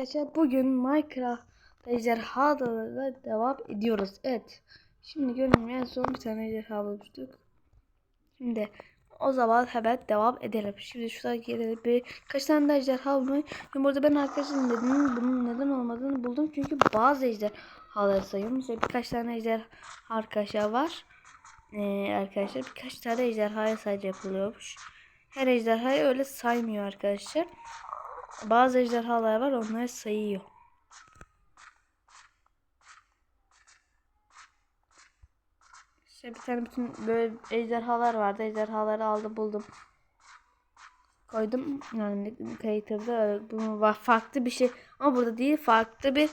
arkadaşlar bugün Minecraft ejderha adalarına devam ediyoruz. Evet. Şimdi görünüm en son bir tane ejderha bulmuştuk. Şimdi o zaman hemen devam edelim. Şimdi şuradan gelelim. Bir kaç tane de ejderha bulmayı. Burada ben arkadaşım dedim bunun neden olmadığını buldum. Çünkü bazı ejderhaları sayıyorum. Mesela birkaç tane ejderha arkadaşlar var. Ee, arkadaşlar birkaç tane ejderhaya sadece yapılıyormuş. Her ejderhayı öyle saymıyor arkadaşlar. Bazı ejderhalar var onları sayıyor. İşte bir tane bütün böyle ejderhalar vardı. Ejderhaları aldım buldum. Koydum yani kayıtlarda bunu var farklı bir şey ama burada değil farklı bir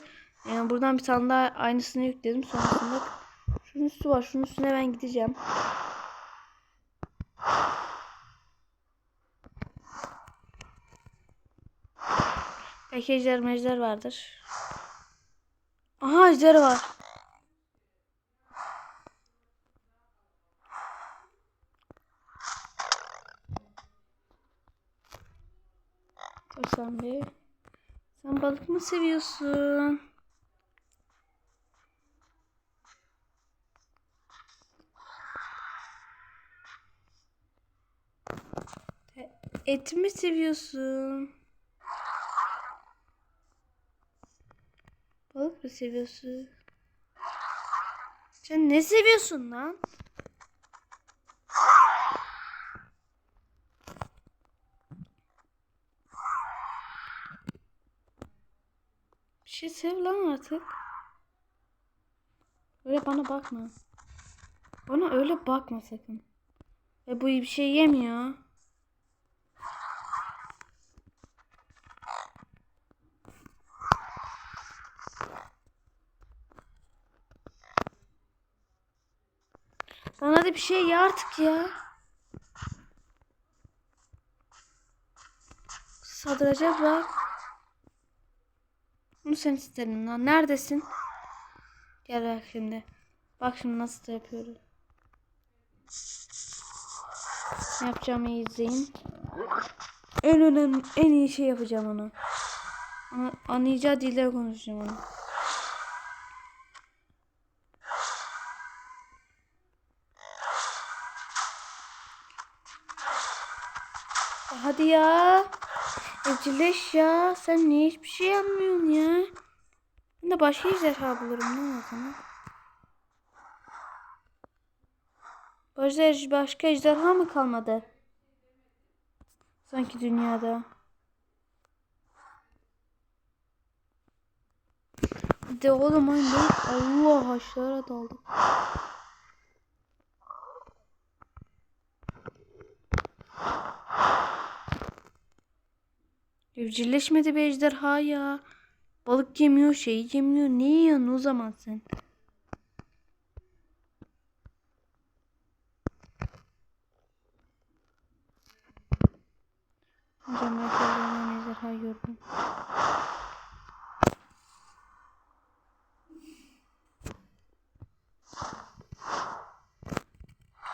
yani buradan bir tane daha aynısını yükledim sonrasında şunun üstü var şunun üstüne ben gideceğim. Belki ejder mejder vardır. Aha ejder var. Koşan bir. Sen balık mı seviyorsun? Et mi seviyorsun? Balık mı seviyorsun? Sen ne seviyorsun lan? Bir şey sev lan artık. Öyle bana bakma. Bana öyle bakma sakın. Ve bu bir şey yemiyor. Bana da bir şey ye artık ya. Sadıracak bak. Bunu sen isterim lan. Neredesin? Gel bak şimdi. Bak şimdi nasıl da yapıyoruz. Ne yapacağımı izleyin. En önemli, en iyi şey yapacağım onu. Anlayacağı dille konuşacağım onu. Hadi ya. Evcilleş ya. Sen niye hiçbir şey yapmıyorsun ya? Ben de başka ejderha bulurum ne o zaman? Başka, başka ejderha mı kalmadı? Sanki dünyada. De oğlum aynı Allah aşağıya daldık. Evcilleşmedi bir ejderha ya. Balık yemiyor, şey yemiyor. Ne yiyorsun o zaman sen? Hocam ben ejderha gördüm.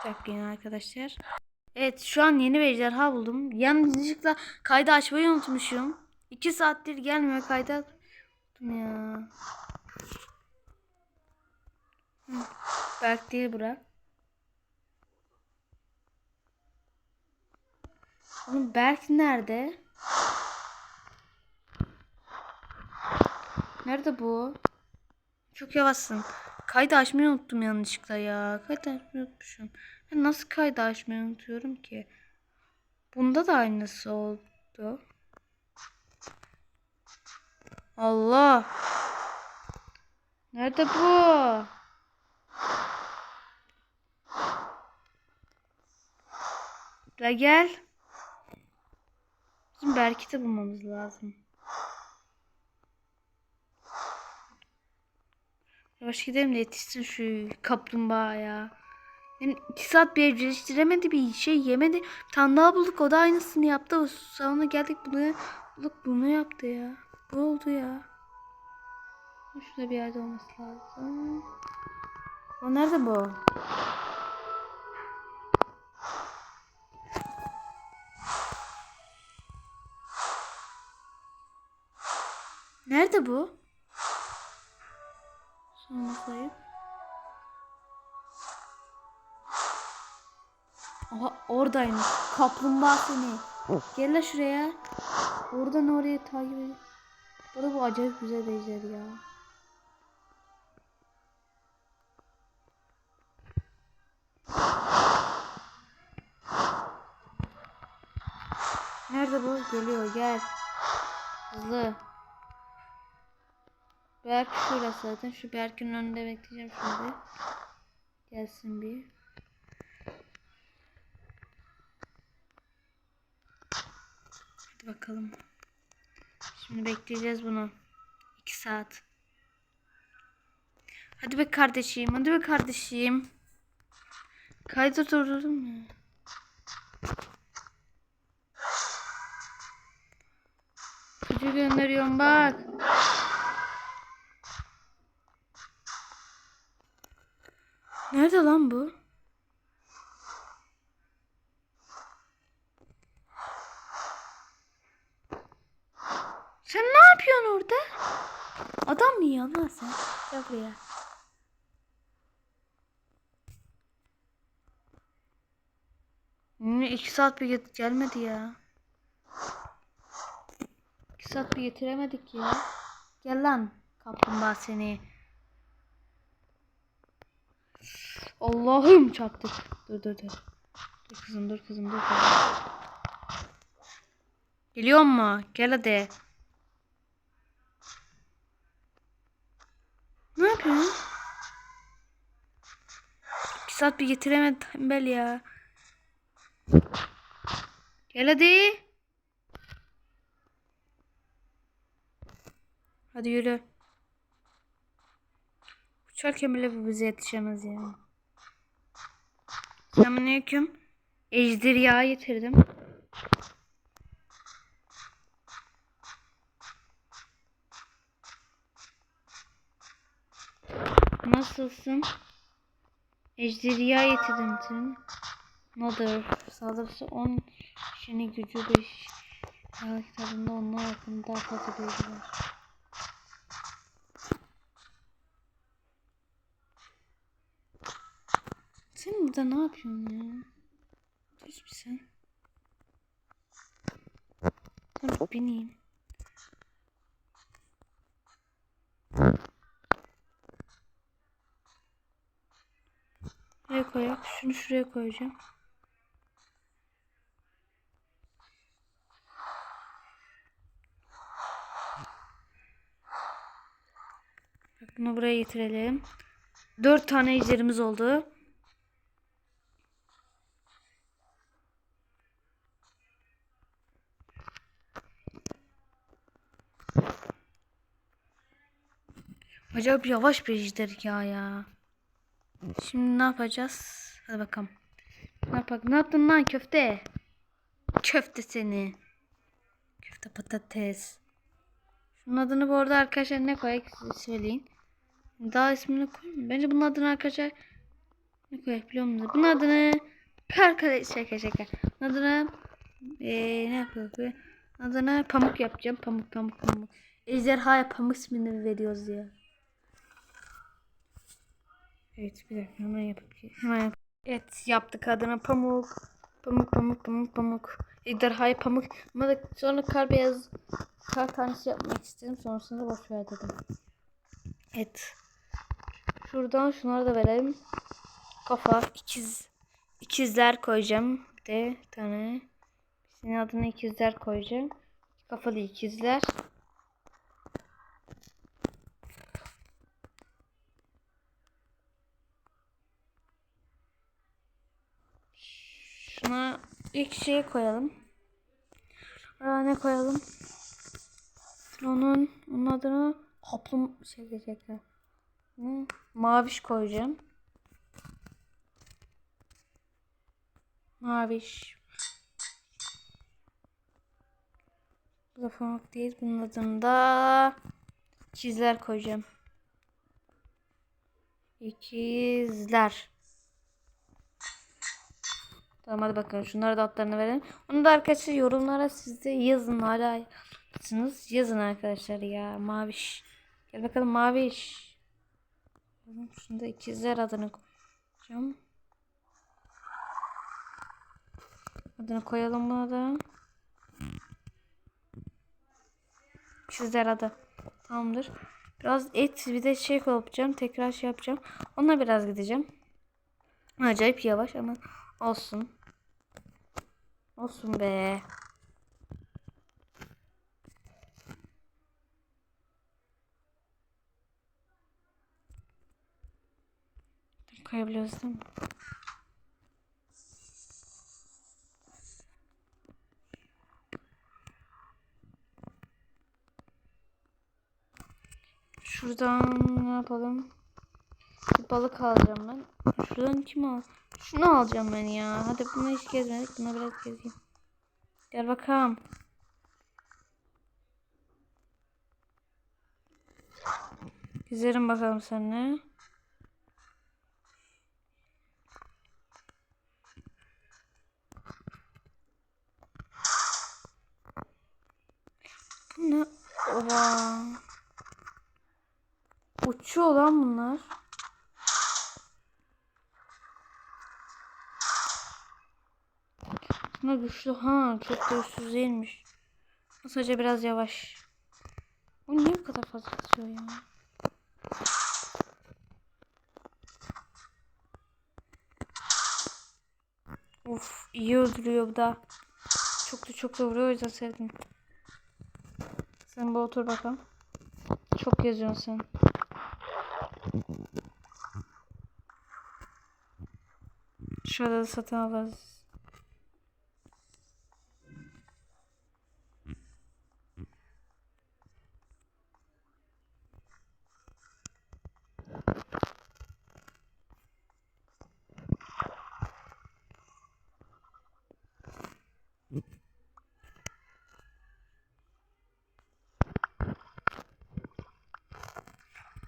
Bir dakika arkadaşlar. Evet şu an yeni bir ejderha buldum. Yanlışlıkla kaydı açmayı unutmuşum. 2 saattir gelmiyor kayda. Unuttum ya. Berk değil bura. Oğlum Berk nerede? Nerede bu? Çok yavaşsın. Kaydı açmayı unuttum yanlışlıkla ya. Kaydı açmayı unutmuşum. Nasıl kaydı açmayı unutuyorum ki? Bunda da aynısı oldu. Allah. Nerede bu? Da gel. Bizim Berk'i de bulmamız lazım. Yavaş gidelim de yetişsin şu kaplumbağa ya. Yani iki saat bir evcilleştiremedi bir şey yemedi. Bir tane bulduk o da aynısını yaptı. Sonra geldik bunu bulduk bunu yaptı ya. Bu oldu ya. Şurada bir yerde olması lazım. O nerede bu? Nerede bu? Sonra koyayım. Aha oradaymış. Kaplumbağa seni. Gel la şuraya. Oradan oraya takip et. Bu da bu acayip güzel ejder ya. Nerede bu? Geliyor gel. Hızlı. Berk şurası zaten. Şu Berk'in önünde bekleyeceğim şimdi. Gelsin bir. Bakalım. Şimdi bekleyeceğiz bunu. 2 saat. Hadi be kardeşim. Hadi be kardeşim. Kaydı durdurdun mu? Çocuğu gönderiyorum bak. Nerede lan bu? Sen ne yapıyorsun orada? Adam mı yiyorsun lan sen? Gel buraya. Ne iki saat bir get- gelmedi ya. İki saat bir getiremedik ya. Gel lan kaplumbağa seni. Allah'ım çarptık. Dur dur dur. Dur kızım dur kızım dur kızım. Geliyor mu? Gel hadi. Ne yapıyorsun? İki saat bir getiremedim tembel ya. Gel hadi. Hadi yürü. Uçarken bile bize yetişemez yani. Selamünaleyküm. Ejderha getirdim. Nasılsın? Ejderha getirdim seni. Mother. Saldırısı 10 kişinin gücü 5. Kral kitabında onlar hakkında daha fazla bilgi var. Sen burada ne yapıyorsun ya? Dur bir sen. Dur bineyim. Şuraya koyak. Şunu şuraya koyacağım. Bunu buraya getirelim. Dört tane ejderimiz oldu. Acayip yavaş bir ejder ya ya. Şimdi ne yapacağız? Hadi bakalım. Ne yapak? Ne yaptın lan köfte? Köfte seni. Köfte patates. Şunun adını bu arada arkadaşlar ne koyak söyleyin. Daha ismini koyayım. Bence bunun adını arkadaşlar ne koyak biliyor musunuz? Bunun adını arkadaşlar şaka şaka. Bunun adını ee, ne yapıyoruz? be? Adını pamuk yapacağım. Pamuk pamuk pamuk. Ejderhaya pamuk ismini veriyoruz ya. Evet bir dakika hemen yapıp hemen yap. Evet yaptık adını pamuk. Pamuk pamuk pamuk pamuk. Ejderhaya pamuk. Sonra kar beyaz kar tanesi yapmak istedim. Sonrasında boş ver dedim. Evet. Şuradan şunları da verelim. Kafa ikiz ikizler koyacağım. Bir de tane. Senin adına ikizler koyacağım. Kafalı ikizler. İlk şey koyalım. Aa, ne koyalım? Onun, onun adını kaplum şey diyecekler. Ne? Maviş koyacağım. Maviş. Bu da pamuk değil. Bunun adında çizler koyacağım. İkizler. Tamam hadi bakalım şunlara da adlarını verelim. Onu da arkadaşlar yorumlara siz de yazın hala Sınız yazın arkadaşlar ya. Maviş. Gel bakalım Maviş. Şunda ikizler adını koyacağım. Adını koyalım buna da. İkizler adı. Tamamdır. Biraz et bir de şey yapacağım. Tekrar şey yapacağım. Ona biraz gideceğim. Acayip yavaş ama olsun. Olsun be. Koyabiliyoruz değil mi? Şuradan ne yapalım? Bir balık alacağım ben. Şuradan kim al? Şunu alacağım ben ya. Hadi bunu hiç gezmedik. Buna biraz gezeyim. Gel bakalım. Gezelim bakalım seninle. Ne? Oha. Uçuyor lan bunlar. Buna güçlü. Ha çok güçsüz değilmiş. Sadece biraz yavaş. Bu niye bu kadar fazla kızıyor ya? Of iyi öldürüyor bu da. Çok da çok da vuruyor o yüzden sevdim. Sen bu otur bakalım. Çok geziyorsun sen. Şurada da satın alırız.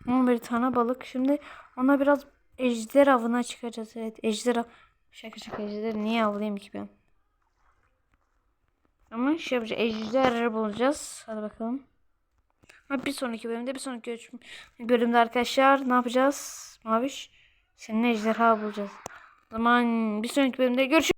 Ama bir tane balık. Şimdi ona biraz ejder avına çıkacağız. Evet ejder av. Şaka şaka ejder. Niye avlayayım ki ben? Ama şey yapacağız. Ejder bulacağız. Hadi bakalım. Ha, bir sonraki bölümde bir sonraki bölümde arkadaşlar ne yapacağız? Maviş. Senin ejderha bulacağız. O zaman bir sonraki bölümde görüşürüz.